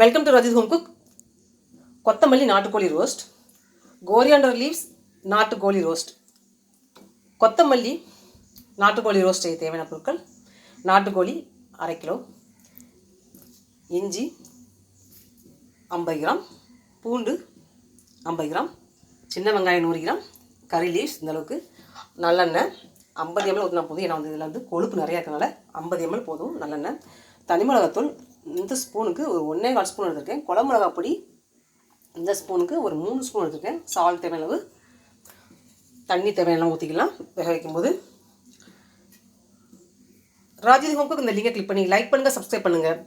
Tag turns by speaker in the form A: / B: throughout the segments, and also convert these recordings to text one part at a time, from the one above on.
A: Welcome to Rajith home cook கொத்தமல்லி நாட்டுக்கோழி roast coriander leaves நாட்டுக்கோழி ரோஸ்ட் கொத்தமல்லி நாட்டுக்கோழி ரோஸ்ட் செய்ய தேவையான பொருட்கள். நாட்டுக்கோழி அரை கிலோ. இஞ்சி ஐம்பது கிராம். பூண்டு ஐம்பது கிராம். சின்ன வெங்காயம் நூறு கிராம். கறி லீவ்ஸ் இந்தளவுக்கு நல்லெண்ணெய் ஐம்பது எம்எல் ஊற்றினா போதும். ஏன்னா வந்து இதில் வந்து கொழுப்பு நிறையா இருக்கனால ஐம்பது எம்எல் போதும் நல்லெண்ணெய். தனி மிளகாத்தூள் இந்த ஸ்பூனுக்கு ஒரு ஒன்றே கால் ஸ்பூன் எடுத்திருக்கேன். குழம்பு மிளகா பொடி இந்த ஸ்பூனுக்கு ஒரு மூணு ஸ்பூன் எடுத்திருக்கேன். சால்ட் தேவையளவு. தண்ணி தேவையான ஊற்றிக்கலாம் வேக வைக்கும்போது. ராஜீவ் ஹோம்க்கு இந்த லிங்கை கிளிக் பண்ணி லைக் பண்ணுங்கள் சப்ஸ்கிரைப் பண்ணுங்கள்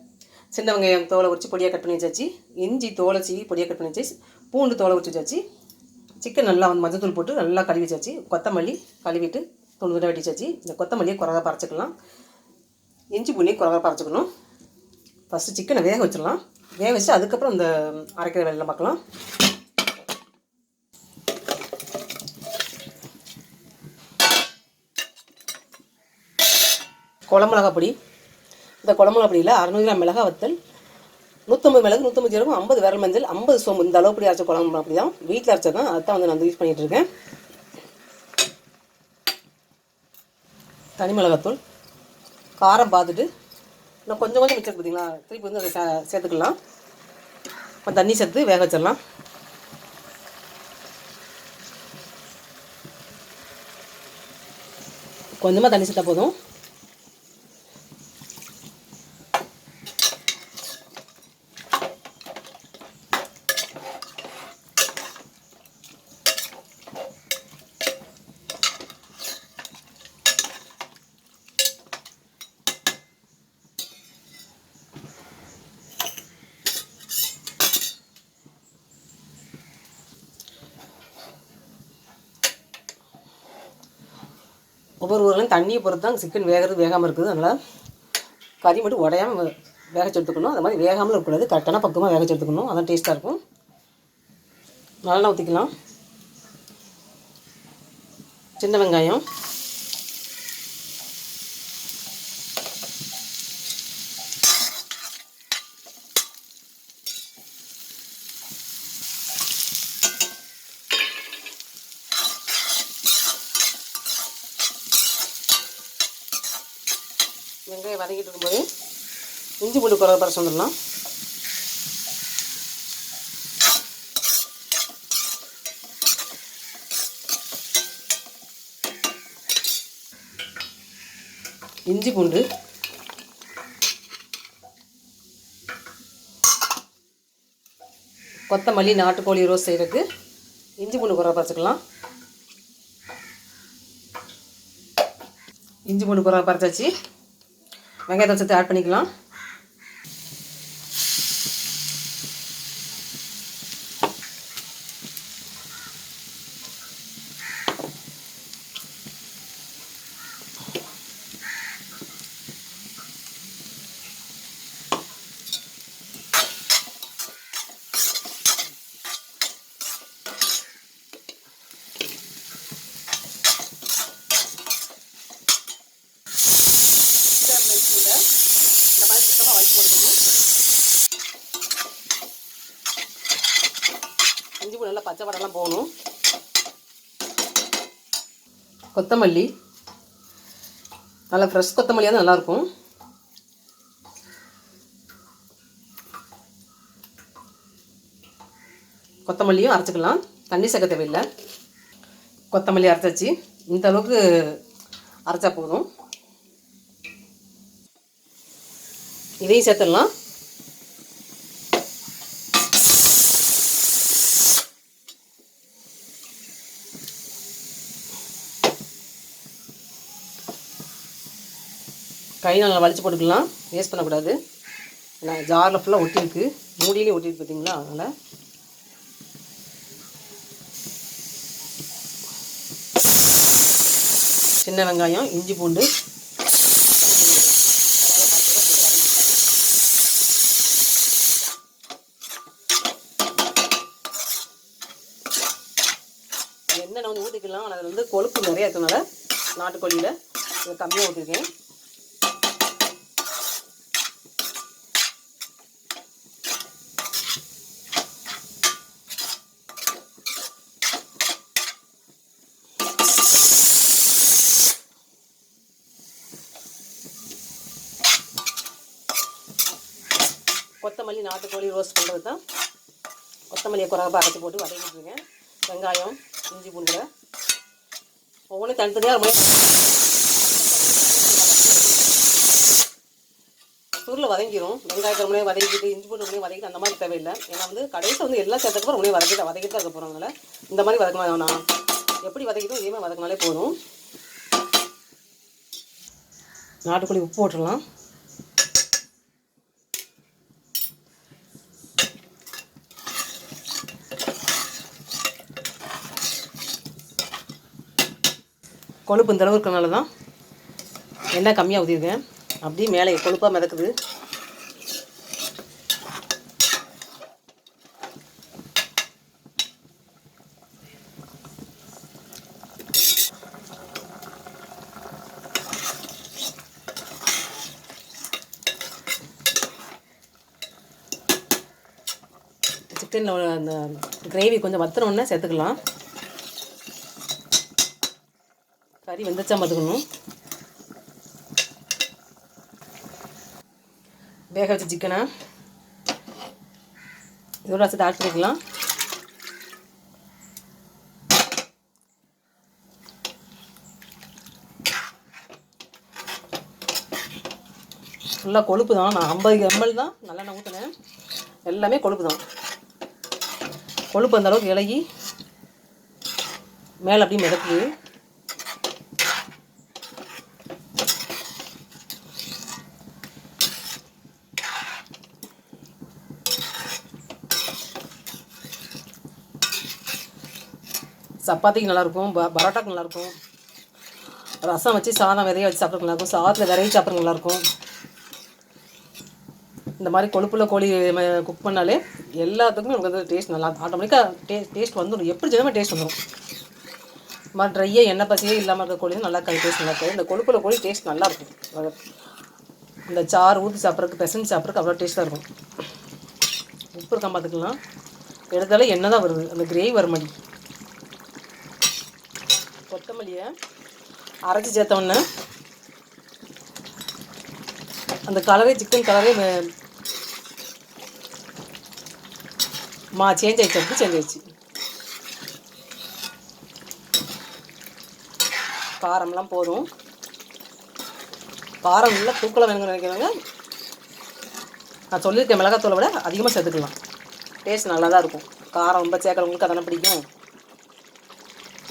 A: சின்ன வெங்காயம் தோலை உரிச்சு பொடியாக கட் பண்ணி வச்சாச்சு இஞ்சி தோலை சீவி பொடியாக கட் பண்ணி வச்சாச்சு பூண்டு தோலை உரிச்சு வச்சாச்சு. சிக்கன் நல்லா வந்து மஞ்சத்தூள் போட்டு நல்லா கழுவி வச்சாச்சு. கொத்தமல்லி கழுவிட்டு துண்டு துண்டாக வெட்டிச்சாச்சு இந்த கொத்தமல்லியை குறவா பறச்சிக்கலாம். இஞ்சி பூண்டியை குறவா பறச்சிக்கணும். ஃபஸ்ட்டு சிக்கனை வேக வச்சிடலாம். வேக வச்சு அதுக்கப்புறம் இந்த அரைக்கிற வேலையில் பார்க்கலாம். குழம்புலகா பொடி. இந்த குழம்புலகா பொடியில் அறநூறு கிராம் மிளகா வத்தல் நூற்றம்பது மிளகு நூற்றம்பது ஜீரகம் ஐம்பது விரல் மஞ்சள் ஐம்பது சோம்பு. இந்த அளவு பொடி அரைச்ச குழம்பு அப்படி தான் வீட்டில் அரைச்சது தான் அதுதான் வந்து நான் யூஸ் பண்ணிகிட்டு இருக்கேன். தனி மிளகாத்தூள் காரம் பார்த்துட்டு இன்னும் கொஞ்சம் கொஞ்சம் மிச்சம் பார்த்தீங்களா திருப்பி வந்து அதை சே- சேர்த்துக்கலாம். இப்போ தண்ணி சேர்த்து வேக வச்சிடலாம். கொஞ்சமாக தண்ணி சேர்த்தா போதும். ஒவ்வொரு ஊர்லையும் தண்ணியை பொறுத்து தான் சிக்கன் வேகிறது வேகாமல் இருக்குது. அதனால் கறி மட்டும் உடையாமல் வேகச்சு எடுத்துக்கணும். அது மாதிரி வேகாமல் இருக்கக்கூடாது. கரெக்டான பக்கமாக வேகச்சு எடுத்துக்கணும். அதான் டேஸ்ட்டாக இருக்கும். நல்லா ஊற்றிக்கலாம் சின்ன வெங்காயம். வெங்காயம் வதக்கிட்டு இருக்கும்போது இஞ்சி பூண்டு குறை பறச்சு வந்துடலாம் இஞ்சி பூண்டு. கொத்தமல்லி நாட்டுக்கோழி ரோஸ் செய்கிறதுக்கு இஞ்சி பூண்டு குறை பறிச்சுக்கலாம். இஞ்சி பூண்டு குறை பறிச்சாச்சு. வெங்காயத்தை சேர்த்து ஆட் பண்ணிக்கலாம். பச்சை வடைலாம் போகணும். கொத்தமல்லி. நல்லா ஃப்ரெஷ் கொத்தமல்லியாக தான் நல்லாயிருக்கும். கொத்தமல்லியும் அரைச்சிக்கலாம். தண்ணி சேர்க்க தேவையில்லை. கொத்தமல்லி அரைச்சாச்சு. இந்த அளவுக்கு அரைச்சா போதும். இதையும் சேர்த்துடலாம். கை நல்லா வலிச்சு போட்டுக்கலாம். வேஸ்ட் பண்ணக்கூடாது. ஏன்னா ஜாரில் ஃபுல்லாக ஒட்டியிருக்கு. மூடியிலையும் ஒட்டியிருக்கு பார்த்தீங்களா அதனால். சின்ன வெங்காயம் இஞ்சி பூண்டு. எண்ணெய் வந்து ஊற்றிக்கலாம் ஆனால் அதில் வந்து கொழுப்பு நிறையா இருக்கனால நாட்டுக்கோழியில் கம்மியாக ஊற்றிருக்கேன் கொத்தமல்லி நாட்டுக்கோழி ரோஸ்ட் பண்ணுறது தான். கொத்தமல்லியை குறைவாக அரைச்சி போட்டு வதக்கிட்டுருங்க வெங்காயம் இஞ்சி பூண்டு. ஒவ்வொன்றும் தனித்தனியாக ரொம்ப சுருளில் வதங்கிடும் வெங்காயத்தை ரொம்ப வதக்கிட்டு இஞ்சி பூண்டு ரொம்ப வதக்கிட்டு அந்த மாதிரி தேவையில்லை. ஏன்னா வந்து கடைசி வந்து எல்லாம் சேர்த்துக்கப்புறம் ரொம்ப நேரம் வதக்கிட்டு வதக்கிட்டு இருக்க போகிறவங்கள இந்த மாதிரி வதக்கணும் வேணாம். எப்படி வதக்கிட்டோம் இதே மாதிரி வதக்கினாலே போதும். நாட்டுக்கோழி உப்பு போட்டுடலாம். கொழுப்பு இந்த அளவு இருக்கனால தான் எண்ணெய் கம்மியாக ஊற்றிருக்கேன் அப்படியே மேலே கொழுப்பாக மிதக்குது. சிக்கனில் அந்த கிரேவி கொஞ்சம் வத்துனோடனே சேர்த்துக்கலாம். கறி வெந்துச்சா பார்த்துக்கணும் வேக வச்ச சிக்கனை இதோட வச்சு ஆட் பண்ணிக்கலாம் ஃபுல்லாக கொழுப்பு தான் நான் ஐம்பது எம்எல் தான் நல்லெண்ணெய் ஊற்றினேன் எல்லாமே கொழுப்பு தான் கொழுப்பு அந்த அளவுக்கு இலகி மேலே அப்படியே மிதக்குது. சப்பாத்திக்கு நல்லாயிருக்கும் ப பரோட்டாக்கு நல்லாயிருக்கும் ரசம் வச்சு சாதம் விதைய வச்சு சாப்பிட்றது நல்லாயிருக்கும் சாதத்தில் விரைவி சாப்பிட்றது நல்லாயிருக்கும் இந்த மாதிரி கொழுப்புள்ள கோழி குக் பண்ணாலே எல்லாத்துக்குமே நமக்கு வந்து டேஸ்ட் நல்லா ஆட்டோமேட்டிக்காக டே டேஸ்ட் வந்துடும் எப்படி செய்யாமல் டேஸ்ட் வந்துடும் இந்த மாதிரி ட்ரையாக எண்ணெய் பசியே இல்லாமல் இருக்க கோழி நல்லா கை டேஸ்ட் நல்லா இருக்கும் இந்த கொழுப்புள்ள கோழி டேஸ்ட் நல்லா இருக்கும் இந்த சாறு ஊற்றி சாப்பிட்றதுக்கு பெசஞ்சு சாப்பிட்றதுக்கு அவ்வளோ டேஸ்ட்டாக இருக்கும். உப்பு இருக்கா பார்த்துக்கலாம். எடுத்தாலே எண்ணெய் தான் வருது. அந்த கிரேவி வர மாட்டேங்குது கொத்தமல்லியை அரைச்சி சேர்த்தோன்னே அந்த கலரே சிக்கன் கலரே மா சேஞ்ச் ஆயிடுச்சு அப்படி சேஞ்ச் ஆயிடுச்சு. காரம்லாம் போதும். காரம் இல்லை தூக்கலாக வேணும்னு நினைக்கிறவங்க நான் சொல்லியிருக்கேன் மிளகாத்தூளை விட அதிகமாக சேர்த்துக்கலாம். டேஸ்ட் நல்லா தான் இருக்கும். காரம் ரொம்ப சேர்க்குறவங்களுக்கு அதெல்லாம் பிடிக்கும்.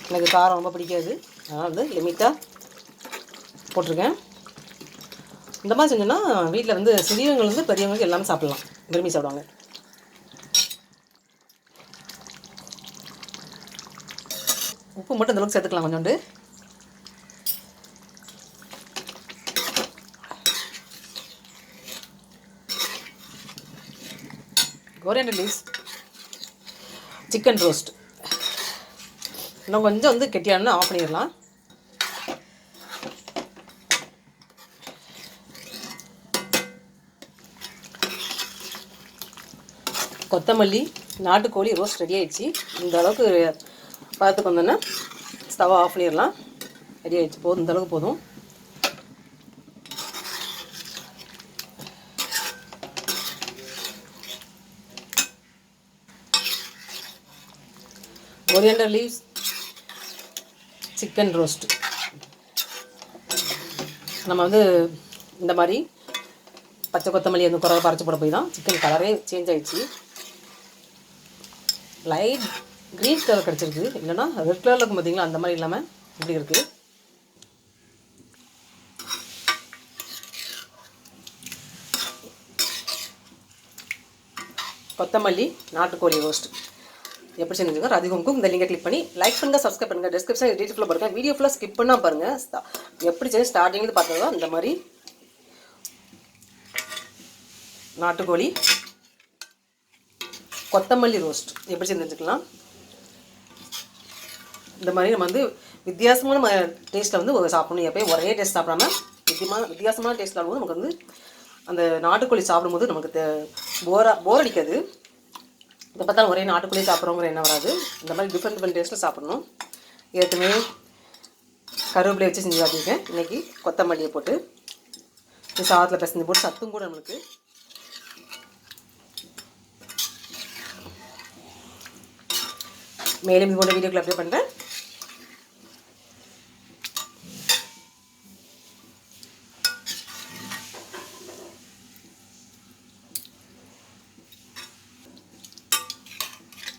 A: எனக்கு காரம் ரொம்ப பிடிக்காது. அதனால் வந்து லிமிட்டாக போட்டிருக்கேன். இந்த மாதிரி செஞ்சோன்னா வீட்டில் வந்து சிறியவங்கலேருந்து பெரியவங்களுக்கு எல்லாமே சாப்பிட்லாம். விரும்பி சாப்பிடுவாங்க. உப்பு மட்டும் இந்தளவுக்கு சேர்த்துக்கலாம் கொஞ்சோண்டு. கோரியண்டர் லீவ்ஸ் சிக்கன் ரோஸ்ட் இன்னும் கொஞ்சம் வந்து கெட்டியானு ஆஃப் பண்ணிடலாம். கொத்தமல்லி நாட்டுக்கோழி ரோஸ்ட் ரெடி ஆயிடுச்சு. இந்த அளவுக்கு பார்த்துக்கு வந்தோன்னா ஸ்டவ் ஆஃப் பண்ணிடலாம். ரெடி ஆயிடுச்சு. போதும் இந்த அளவுக்கு போதும். Coriander leaves chicken roast. நம்ம வந்து இந்த மாதிரி பச்சை கொத்தமல்லி வந்து குறை பறச்சு போட போய் தான் சிக்கன் கலரே சேஞ்ச் ஆகிடுச்சு லைட் க்ரீன் கலர் கிடச்சிருக்கு. இல்லைன்னா ரெட் கலரில் இருக்கும் பார்த்தீங்களா அந்த மாதிரி இல்லாமல் இப்படி இருக்குது கொத்தமல்லி நாட்டுக்கோழி ரோஸ்ட் எப்படி செஞ்சுங்க ராதிகோமுக்கும் இந்த லிங்கை கிளிக் பண்ணி லைக் பண்ணுங்க சப்ஸ்கிரைப் பண்ணுங்க டிஸ்கிரிப்ஷன் டீட்டெயில் பாருங்க. வீடியோ ஃபுல்லாக ஸ்கிப் பண்ணால் பாருங்க. எப்படி செஞ்சு ஸ்டார்டிங்லேருந்து பார்த்ததோ இந்த மாதிரி நாட்டுக்கோழி கொத்தமல்லி ரோஸ்ட் எப்படி செஞ்சு இந்த மாதிரி நம்ம வந்து வித்தியாசமான டேஸ்ட்டில் வந்து ஒரு சாப்பிடணும். எப்பயும் ஒரே டேஸ்ட் சாப்பிடாம வித்தியமான வித்தியாசமான டேஸ்ட் சாப்பிடும்போது நமக்கு வந்து அந்த நாட்டுக்கோழி சாப்பிடும்போது நமக்கு தே- போரா போர் அடிக்காது. இதை பார்த்தாலும் ஒரே நாட்டுக்குள்ளேயே சாப்பிட்றோங்கிற என்ன வராது. இந்த மாதிரி டிஃப்ரெண்ட் டிஃப்ரெண்ட் டேஸ்ட்டில் சாப்பிடணும். ஏற்கனவே கருவேப்பிலை வச்சு செஞ்சு சாப்பிட்டுருக்கேன் இன்றைக்கி கொத்தமல்லியை போட்டு இந்த சாதத்தில் பிசைஞ்சு போட்டு சத்தும் கூட நம்மளுக்கு. மேலும் இதோட வீடியோக்கள் அப்ளை பண்ணுறேன்